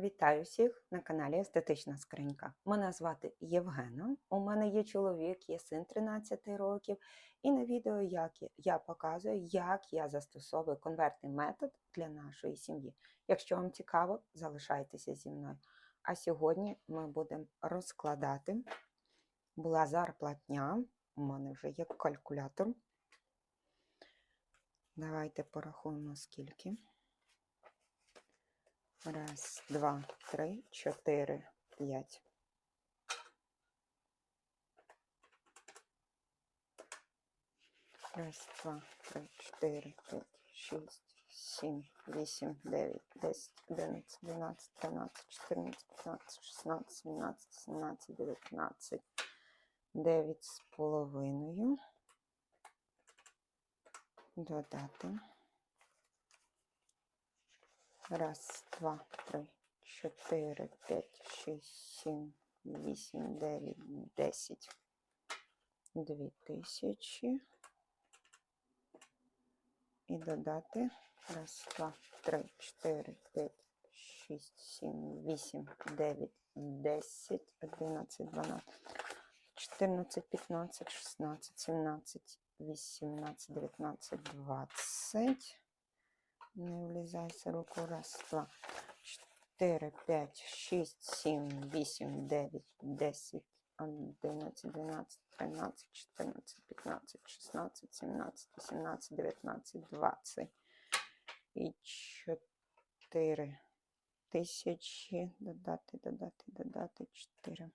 Вітаю всіх на каналі Естетична Скринька. Мене звати Євгена. У мене є чоловік, є син 13 років. І на відео як я, показую, як я застосовую конвертний метод для нашої сім'ї. Якщо вам цікаво, залишайтеся зі мною. А сьогодні ми будемо розкладати. Була зарплатня. У мене вже є калькулятор. Давайте порахуємо скільки. Раз, два, три, чотири, п'ять. Раз, два, три, чотири, п'ять, шість, сім, вісім, дев'ять, десять, одинадцять, дванадцять, тринадцять, чотирнадцять, п'ятнадцять, шістнадцять, сімнадцять, сімнадцять, дев'ятнадцять. Дев'ять з половиною. Додати. Раз, два, три, чотири, п'ять, шість, сім, вісім, дев'ять, десять. Дві тисячі. І додати. Раз, два, три, чотири, п'ять, шість, сім, вісім, дев'ять, десять, одинадцять, дванадцять, чотирнадцять, п'ятнадцять, шістнадцять, сімнадцять, вісімнадцять, дев'ятнадцять, двадцять. Не влізайся руку. Раз, два, чотири, п'ять, шість, сім, вісім, дев'ять, десять, одинадцять, дванадцять, тринадцять, чотирнадцять, п'ятнадцять, шістнадцять, сімнадцять, вісімнадцять, дев'ятнадцять, двадцять. І чотири тисячі. Додати, додати, додати. Чотири.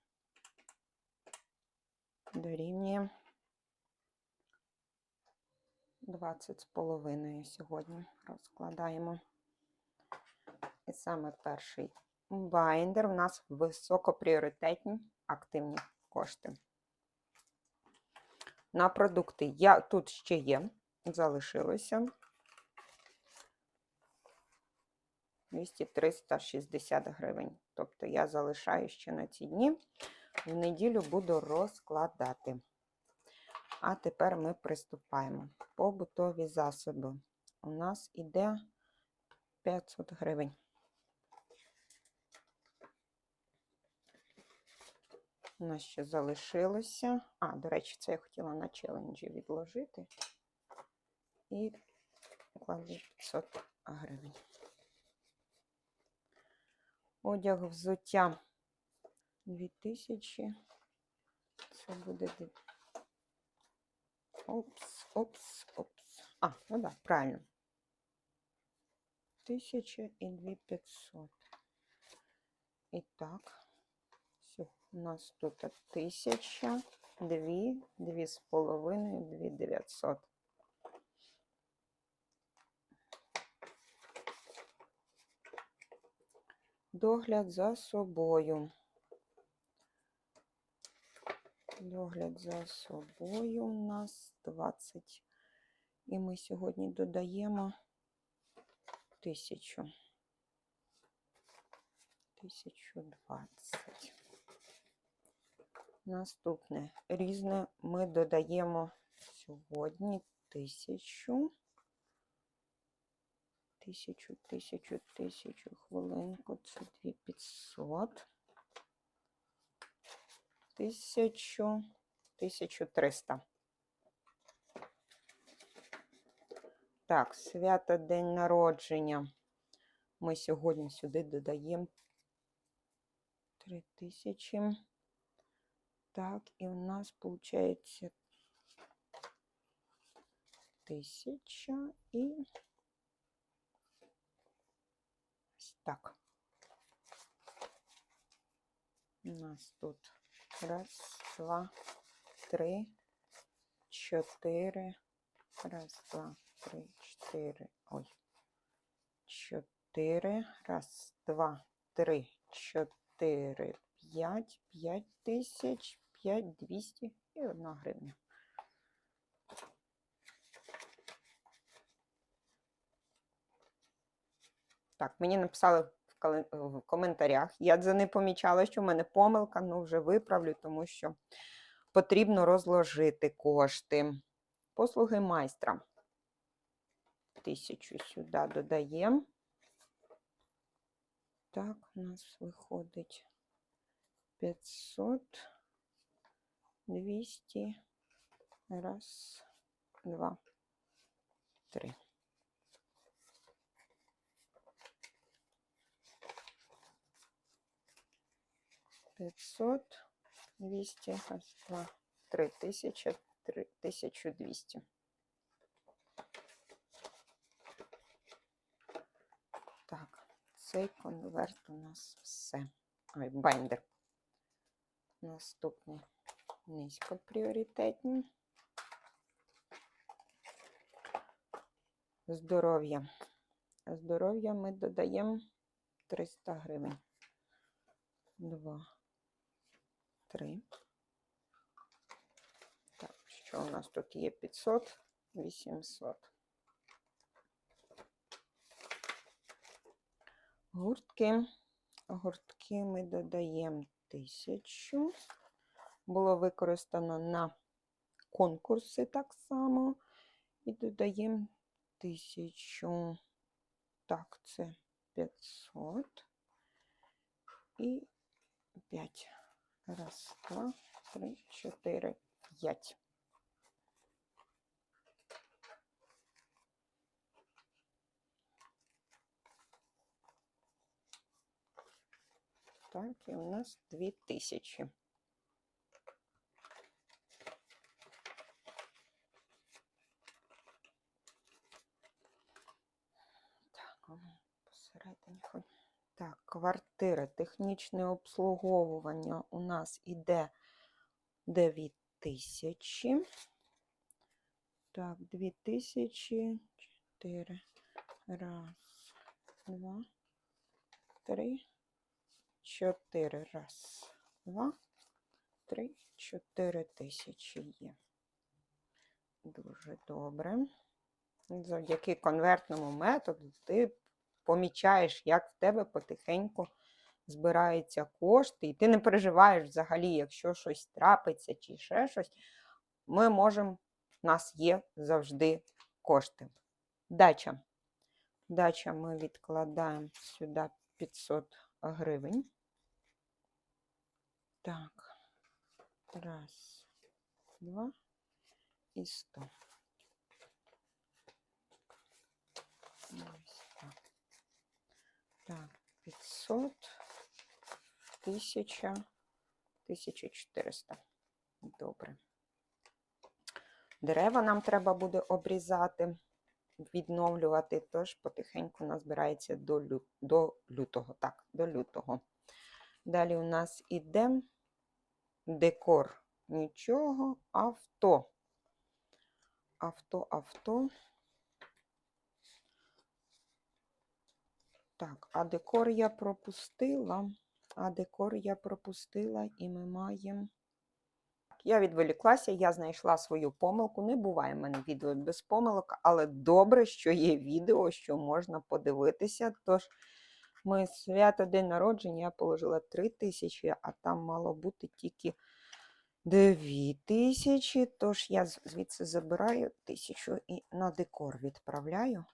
Дорівнює. 20 з половиною сьогодні розкладаємо. І саме перший байндер у нас високопріоритетні активні кошти. На продукти я тут ще є, залишилося 200-360 гривень. Тобто я залишаю ще на ці дні. В неділю буду розкладати. А тепер ми приступаємо. Побутові засоби. У нас іде 500 гривень. У нас ще залишилося. А, до речі, це я хотіла на челенджі відложити. І кладу 500 гривень. Одяг взуття 2000. Це буде Опс, опс, опс. А, ну да, правильно. Тисяча і дві п'ятсот. І так, все, у нас тут тисяча, дві, дві з половиною, дві дев'ятсот. Догляд за собою. Догляд за собою у нас 20. І ми сьогодні додаємо тисячу. 1020. Наступне різне ми додаємо сьогодні тисячу. Тисячу, тисячу, тисячу хвилинку. Це 2500 тисячу, тисячу триста. Так, свято день народження. Ми сьогодні сюди додаємо три тисячі. Так, і у нас виходить тисяча і так. У нас тут Раз, два, три, чотири. Раз, два, три, чотири. Ой. Чотири. Раз, два, три, чотири, п'ять, п'ять тисяч, п'ять, двісті і одна гривня. Так, мені написали в коментарях. Я це не помічала, що в мене помилка, ну вже виправлю, тому що потрібно розложити кошти. Послуги майстра. Тисячу сюди додаємо. Так, у нас виходить 500, 200, раз, два, три. Пятьсот, двести, раз, два, три тысячи, три, тысячу двести. Так, цей конверт у нас все. Ой, байндер. Наступний низько пріоритетні. Здоров'я. Здоров'я ми додаємо 300 гривень. Два, три. Так, що у нас тут є 500, 800. Гуртки. Гуртки ми додаємо 1000. Було використано на конкурси так само. І додаємо 1000. Так, це 500. І 5. Раз, два, три, чотири, п'ять. Так, і у нас 2000. Так, воно посередині хоч. Так, квартира, технічне обслуговування у нас іде 9000. Так, 2000, 4. Раз, два, три, чотири. Раз, два, три, чотири тисячі є. Дуже добре. Завдяки конвертному методу ти помічаєш, як в тебе потихеньку збираються кошти, і ти не переживаєш взагалі, якщо щось трапиться чи ще щось, ми можемо, в нас є завжди кошти. Дача. Дача ми відкладаємо сюди 500 гривень. Так, раз, два і 100. Так, 500, 1000, 1400. Добре. Дерева нам треба буде обрізати, відновлювати, тож потихеньку назбирається до, лю... до лютого. Так, до лютого. Далі у нас іде декор. Нічого, авто. Авто, авто. Так, а декор я пропустила. А декор я пропустила, і ми маємо. Я відволіклася, я знайшла свою помилку. Не буває в мене відео без помилок, але добре, що є відео, що можна подивитися. Тож, ми свято день народження я положила 3 тисячі, а там мало бути тільки 2 тисячі. Тож я звідси забираю тисячу і на декор відправляю.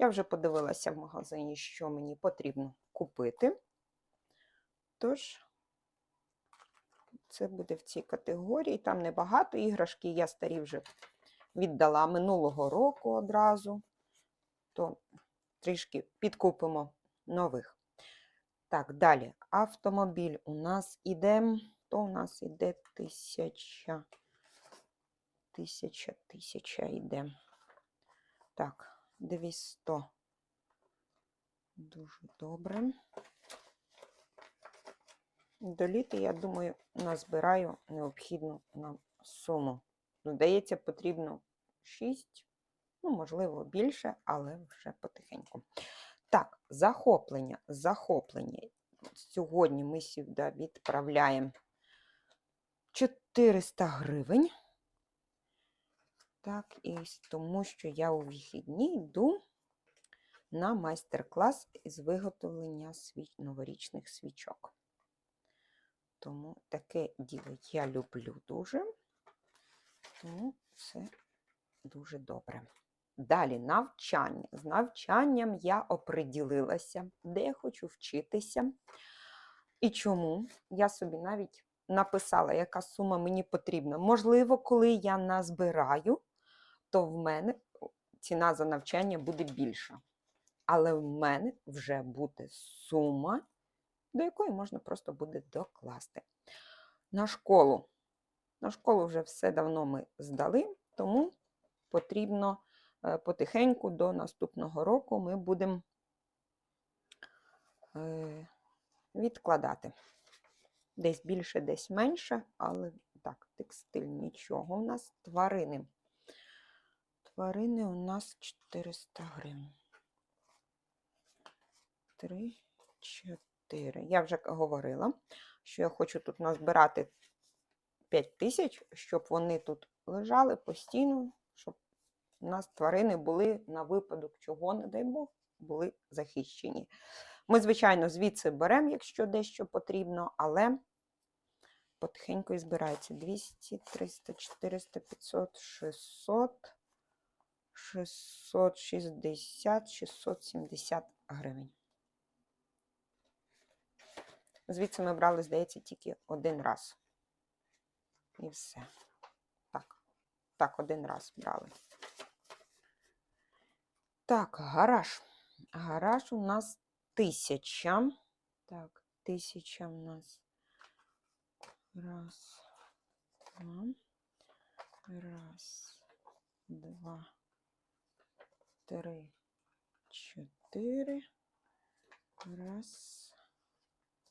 Я вже подивилася в магазині, що мені потрібно купити. Тож, це буде в цій категорії. Там небагато іграшки, я старі вже віддала минулого року одразу, то трішки підкупимо нових. Так, далі. Автомобіль у нас іде, то у нас іде тисяча. Тисяча, тисяча йде. Так, 200. Дуже добре. До літа, я думаю, назбираю необхідну нам суму. Здається, потрібно 6, ну, можливо, більше, але вже потихеньку. Так, захоплення, захоплення. Сьогодні ми сюди відправляємо 400 гривень. Так, і тому що я у вихідні йду на майстер-клас із виготовлення свіч... новорічних свічок. Тому таке діло я люблю дуже. Тому це дуже добре. Далі навчання. З навчанням я оприділилася, де я хочу вчитися. І чому я собі навіть написала, яка сума мені потрібна. Можливо, коли я назбираю, то в мене ціна за навчання буде більша. Але в мене вже буде сума, до якої можна просто буде докласти. На школу. На школу вже все давно ми здали, тому потрібно е, потихеньку до наступного року ми будемо е, відкладати. Десь більше, десь менше, але так, текстиль нічого. У нас тварини. Тварини у нас 400 гривень. 3, 4. Я вже говорила, що я хочу тут назбирати 5 тисяч, щоб вони тут лежали постійно, щоб у нас тварини були на випадок чого, не дай Бог, були захищені. Ми, звичайно, звідси беремо, якщо дещо потрібно, але потихеньку і збирається 200, 300, 400, 500, 600, 660, 670 гривень. Звідси ми брали, здається, тільки один раз. І все. Так, так, один раз брали. Так, гараж. Гараж у нас тисяча. Так, тисяча у нас. Раз, два. Раз, два, три, чотири. Раз,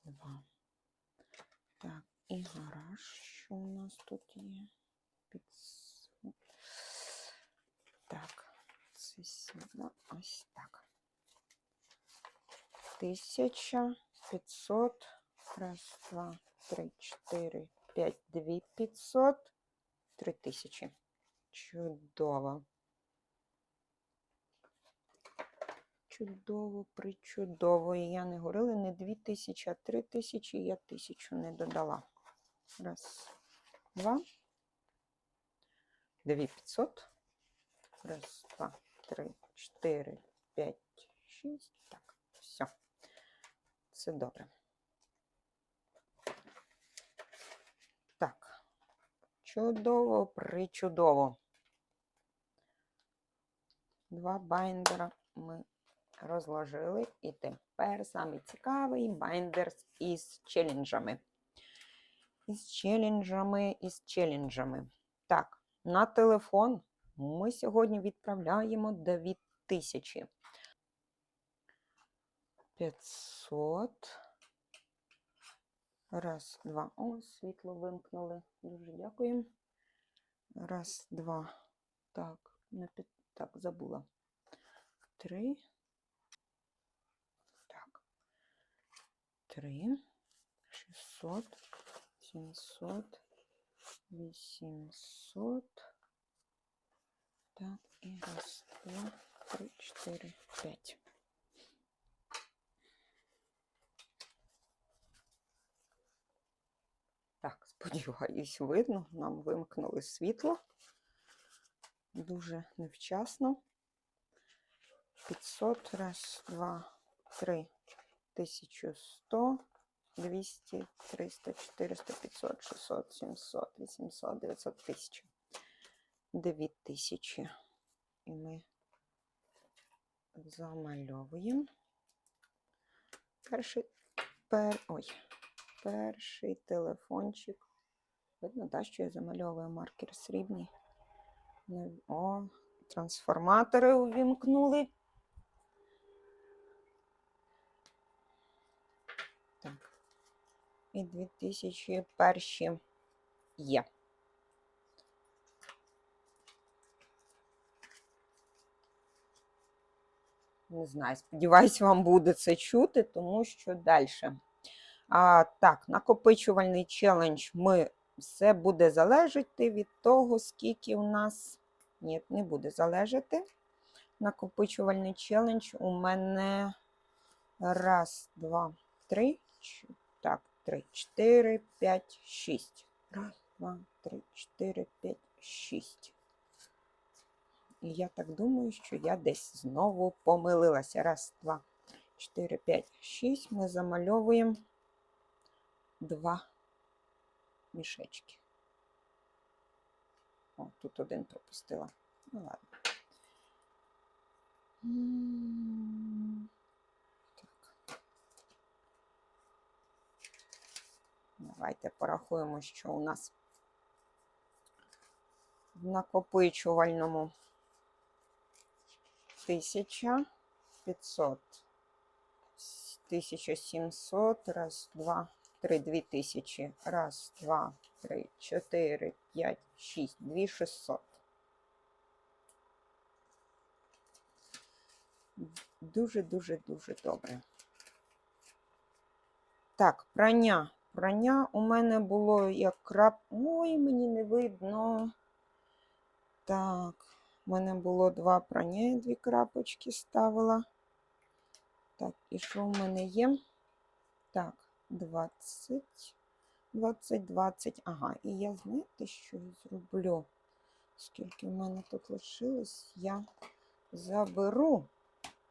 два. Так, і гараж. Що у нас тут є? П'ятсот. Так, це сюди. Ось так. Тисяча п'ятсот. Раз, два, три, чотири, п'ять, дві п'ятсот. Три тисячі. Чудово. Чудово, причудово. І я не говорила не дві тисячі, а три тисячі, я тисячу не додала. Раз, два. Дві п'ятсот. Раз, два, три, чотири, п'ять, шість. Так, все. Це добре. Так. Чудово, причудово. Два байндера ми розложили. І тепер самий цікавий байндер із челенджами. Із челенджами, із челенджами. Так, на телефон ми сьогодні відправляємо 2000. 500. Раз, два. О, світло вимкнули. Дуже дякую. Раз, два. Так, на п'ят... так, забула. Три. Три. Шістсот. Сімсот. Вісімсот. Так, і раз, два, три, чотири, п'ять. Так, сподіваюсь, видно, нам вимкнули світло. Дуже невчасно. 500, раз, два, три, 1100, 200, 300, 400, 500, 600, 700, 800, 900, 1000. 2000. І ми замальовуємо. Перший, пер, ой, перший телефончик. Видно, да, що я замальовую маркер срібний. О, трансформатори увімкнули. І 2000 перші є. Не знаю, сподіваюсь, вам буде це чути, тому що далі. А, так, накопичувальний челендж ми все буде залежати від того, скільки у нас. Ні, не буде залежати. Накопичувальний челендж у мене раз, два, три. Так, три, чотири, п'ять, шість. Раз, два, три, чотири, п'ять, шість. І я так думаю, що я десь знову помилилася. Раз, два, чотири, п'ять, шість. Ми замальовуємо два мішечки. О, тут один пропустила. Ну ладно. М, Так. Давайте порахуємо, що у нас в накопичувальному. 1500, 1700, раз, два, три, дві тисячі, раз, два, три, чотири, п'ять, шість, дві шістсот. Дуже-дуже-дуже добре. Так, прання. Прання у мене було як крап. Ой, мені не видно. Так, у мене було два прання, я дві крапочки ставила. Так, і що в мене є? Так, 20, 20, 20. Ага, і я знаєте, що зроблю? Скільки в мене тут лишилось, я заберу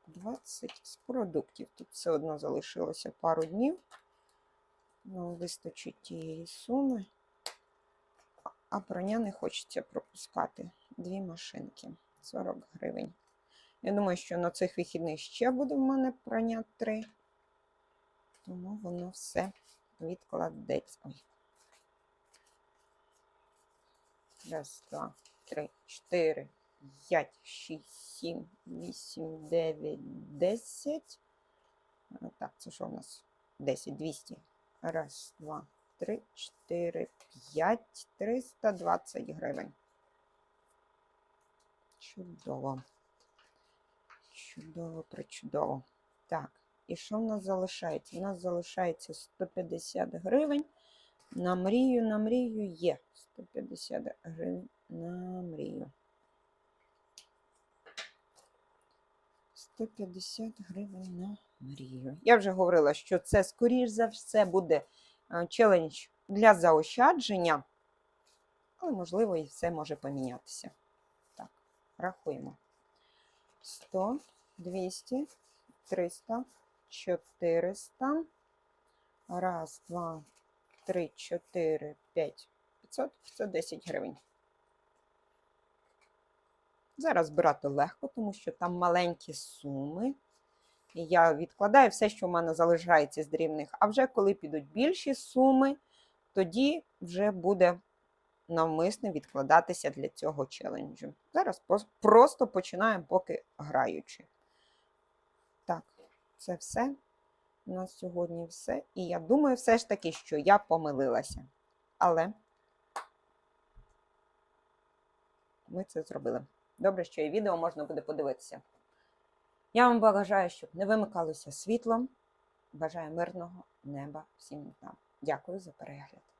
20 з продуктів. Тут все одно залишилося пару днів. Ну, вистачить тієї суми. А- прання не хочеться пропускати. Дві машинки. 40 гривень. Я думаю, що на цих вихідних ще буде в мене прання 3. Тому воно все відкладеться. Ой. Раз, два, три, чотири, п'ять, шість, сім, вісім, дев'ять, десять. Так, це що у нас? 10, 200. Раз, два, три, чотири, п'ять, 320 гривень. Чудово. Чудово, причудово. Так, і що в нас залишається? У нас залишається 150 гривень. На мрію, на мрію є 150 гривень на мрію. 150 гривень на мрію. Я вже говорила, що це, скоріш за все, буде е, челендж для заощадження, але, можливо, і все може помінятися. Так, рахуємо. 100, 200, 300, 400. Раз, два, три, чотири, п'ять, 500, 510 гривень. Зараз збирати легко, тому що там маленькі суми. Я відкладаю все, що в мене залишається з дрібних. А вже коли підуть більші суми, тоді вже буде навмисне відкладатися для цього челенджу. Зараз просто починаємо, поки граючи. Так, це все. У нас сьогодні все. І я думаю, все ж таки, що я помилилася. Але ми це зробили. Добре, що і відео можна буде подивитися. Я вам бажаю, щоб не вимикалося світлом. Бажаю мирного неба всім нам. Дякую за перегляд.